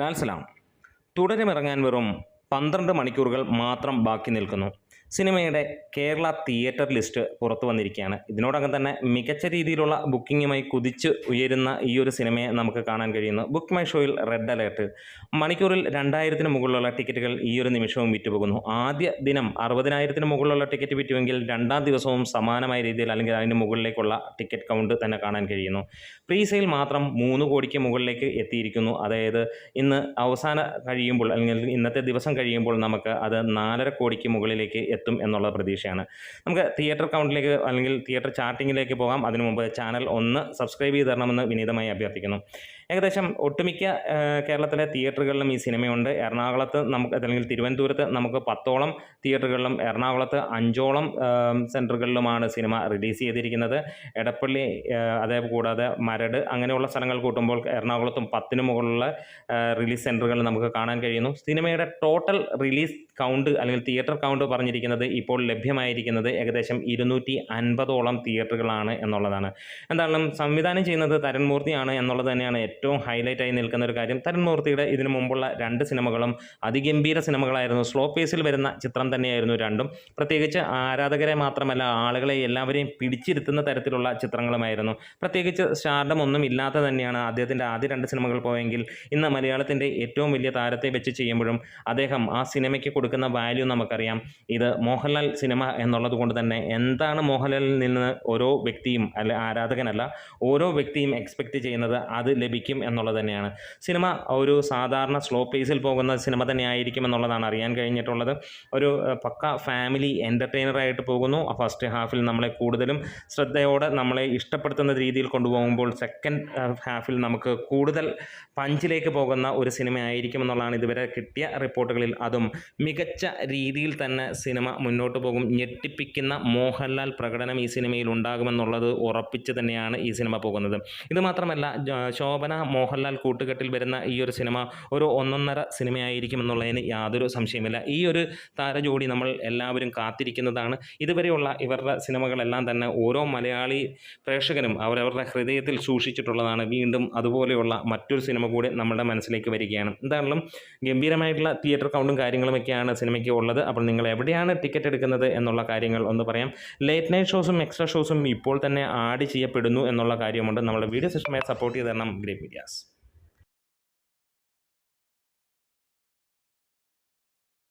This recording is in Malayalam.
ലാൽ സലാം തുടരുമിറങ്ങാൻ വെറും പന്ത്രണ്ട് മണിക്കൂറുകൾ മാത്രം ബാക്കി നിൽക്കുന്നു. സിനിമയുടെ കേരള തിയേറ്റർ ലിസ്റ്റ് പുറത്തു വന്നിരിക്കുകയാണ്. ഇതിനോടകം തന്നെ മികച്ച രീതിയിലുള്ള ബുക്കിങ്ങുമായി കുതിച്ച് ഉയരുന്ന ഈ ഒരു സിനിമയെ നമുക്ക് കാണാൻ കഴിയുന്നു. ബുക്ക് മൈ ഷോയിൽ റെഡ് അലേർട്ട് മണിക്കൂറിൽ രണ്ടായിരത്തിന് മുകളിലുള്ള ടിക്കറ്റുകൾ ഈ ഒരു നിമിഷവും വിറ്റുപോകുന്നു. ആദ്യ ദിനം അറുപതിനായിരത്തിന് മുകളിലുള്ള ടിക്കറ്റ് വിറ്റുവെങ്കിൽ രണ്ടാം ദിവസവും സമാനമായ രീതിയിൽ അല്ലെങ്കിൽ അതിന് മുകളിലേക്കുള്ള ടിക്കറ്റ് കൗണ്ട് തന്നെ കാണാൻ കഴിയുന്നു. പ്രീ സെയിൽ മാത്രം മൂന്ന് കോടിക്ക് മുകളിലേക്ക് എത്തിയിരിക്കുന്നു. അതായത് ഇന്ന് അവസാന കഴിയുമ്പോൾ അല്ലെങ്കിൽ ഇന്നത്തെ ദിവസം കഴിയുമ്പോൾ നമുക്ക് അത് നാലര കോടിക്ക് മുകളിലേക്ക് എന്നുള്ള പ്രതീക്ഷയാണ്. നമുക്ക് തിയേറ്റർ കൗണ്ടിലേക്ക് അല്ലെങ്കിൽ തിയേറ്റർ ചാർട്ടിങ്ങിലേക്ക് പോകാം. അതിനു മുമ്പ് ചാനൽ ഒന്ന് സബ്സ്ക്രൈബ് ചെയ്ത് തരണമെന്ന് വിനീതമായി അഭ്യർത്ഥിക്കുന്നു. ഏകദേശം ഒട്ടുമിക്ക കേരളത്തിലെ തിയേറ്ററുകളിലും ഈ സിനിമയുണ്ട്. എറണാകുളത്ത് നമുക്ക് അല്ലെങ്കിൽ തിരുവനന്തപുരത്ത് നമുക്ക് പത്തോളം തിയേറ്ററുകളിലും എറണാകുളത്ത് അഞ്ചോളം സെന്ററുകളിലുമാണ് സിനിമ റിലീസ് ചെയ്തിരിക്കുന്നത്. എടപ്പള്ളി അതേ കൂടാതെ മരട് അങ്ങനെയുള്ള സ്ഥലങ്ങൾ കൂട്ടുമ്പോൾ എറണാകുളത്തും പത്തിന് മുകളിലുള്ള റിലീസ് സെന്ററുകൾ നമുക്ക് കാണാൻ കഴിയുന്നു. സിനിമയുടെ ടോട്ടൽ റിലീസ് കൗണ്ട് അല്ലെങ്കിൽ തിയേറ്റർ കൗണ്ട് പറഞ്ഞിരിക്കുന്നത് ഇപ്പോൾ ലഭ്യമായിരിക്കുന്നത് ഏകദേശം ഇരുന്നൂറ്റി അൻപതോളം തിയേറ്ററുകളാണ് എന്നുള്ളതാണ്. എന്തായാലും സംവിധാനം ചെയ്യുന്നത് തരൺമൂർത്തിയാണ് എന്നുള്ളത് തന്നെയാണ് ഏറ്റവും ഹൈലൈറ്റായി നിൽക്കുന്ന ഒരു കാര്യം തരൺ മൂർത്തിയുടെ ഇതിനു മുമ്പുള്ള രണ്ട് സിനിമകളും അതിഗംഭീര സിനിമകളായിരുന്നു. സ്ലോ പേസിൽ വരുന്ന ചിത്രം തന്നെയായിരുന്നു രണ്ടും. പ്രത്യേകിച്ച് ആരാധകരെ മാത്രമല്ല ആളുകളെ എല്ലാവരെയും പിടിച്ചിരുത്തുന്ന തരത്തിലുള്ള ചിത്രങ്ങളുമായിരുന്നു. പ്രത്യേകിച്ച് സ്റ്റാർഡം ഒന്നും ഇല്ലാത്ത തന്നെയാണ് അദ്ദേഹത്തിന്റെ ആദ്യ രണ്ട് സിനിമകൾ പോയെങ്കിൽ ഇന്ന് മലയാളത്തിന്റെ ഏറ്റവും വലിയ താരത്തെ വെച്ച് ചെയ്യുമ്പോഴും അദ്ദേഹം ആ സിനിമയ്ക്ക് കൊടുക്കുന്ന വാല്യൂ നമുക്കറിയാം. ഇത് മോഹൻലാൽ സിനിമ എന്നുള്ളത് കൊണ്ട് തന്നെ എന്താണ് മോഹൻലാലിൽ നിന്ന് ഓരോ വ്യക്തിയും അല്ല ആരാധകനല്ല ഓരോ വ്യക്തിയും എക്സ്പെക്റ്റ് ചെയ്യുന്നത് അത് ലഭിക്കും. എന്നുള്ളത് തന്നെയാണ്. സിനിമ ഒരു സാധാരണ സ്ലോ പേസിൽ പോകുന്ന സിനിമ തന്നെ ആയിരിക്കും എന്നുള്ളതാണ് അറിയാൻ കഴിഞ്ഞിട്ടുള്ളത്. ഒരു പക്ക ഫാമിലി എന്റർടൈനറായിട്ട് പോകുന്നു. ഫസ്റ്റ് ഹാഫിൽ നമ്മളെ കൂടുതലും ശ്രദ്ധയോടെ നമ്മളെ ഇഷ്ടപ്പെടുത്തുന്ന രീതിയിൽ കൊണ്ടുപോകുമ്പോൾ സെക്കൻഡ് ഹാഫിൽ നമുക്ക് കൂടുതൽ പഞ്ചിലേക്ക് പോകുന്ന ഒരു സിനിമ ആയിരിക്കും എന്നുള്ളതാണ് ഇതുവരെ കിട്ടിയ റിപ്പോർട്ടുകളിൽ. അതും മികച്ച രീതിയിൽ തന്നെ സിനിമ മുന്നോട്ട് പോകും. ഞെട്ടിപ്പിക്കുന്ന മോഹൻലാൽ പ്രകടനം ഈ സിനിമയിൽ ഉണ്ടാകുമെന്നുള്ളത് ഉറപ്പിച്ച് തന്നെയാണ് ഈ സിനിമ പോകുന്നത്. ഇത് മാത്രമല്ല ജ- മോഹൻലാൽ കൂട്ടുകെട്ടിൽ വരുന്ന ഈ ഒരു സിനിമ ഒരു ഒന്നൊന്നര സിനിമയായിരിക്കും എന്നുള്ളതിന് യാതൊരു സംശയമില്ല ഈ ഒരു താരജോഡി നമ്മൾ എല്ലാവരും കാത്തിരിക്കുന്നതാണ്. ഇതുവരെയുള്ള ഇവരുടെ സിനിമകളെല്ലാം തന്നെ ഓരോ മലയാളി പ്രേക്ഷകനും അവരവരുടെ ഹൃദയത്തിൽ സൂക്ഷിച്ചിട്ടുള്ളതാണ്. വീണ്ടും അതുപോലെയുള്ള മറ്റൊരു സിനിമ കൂടി നമ്മുടെ മനസ്സിലേക്ക് വരികയാണ്. എന്തായാലും ഗംഭീരമായിട്ടുള്ള തിയേറ്റർ കൗണ്ടും കാര്യങ്ങളുമൊക്കെയാണ് സിനിമയ്ക്ക് ഉള്ളത്. അപ്പോൾ നിങ്ങൾ എവിടെയാണ് ടിക്കറ്റ് എടുക്കുന്നത് എന്നുള്ള കാര്യങ്ങൾ ഒന്ന് പറയാം. ലേറ്റ് നൈറ്റ് ഷോസും എക്സ്ട്രാ ഷോസും ഇപ്പോൾ തന്നെ ആഡ് ചെയ്യപ്പെടുന്നു എന്നുള്ള കാര്യമുണ്ട്. നമ്മുടെ വീഡിയോ സിസ്റ്റമായി സപ്പോർട്ട് ചെയ്ത് തരണം. ഗ്രേറ്റ്. Yes.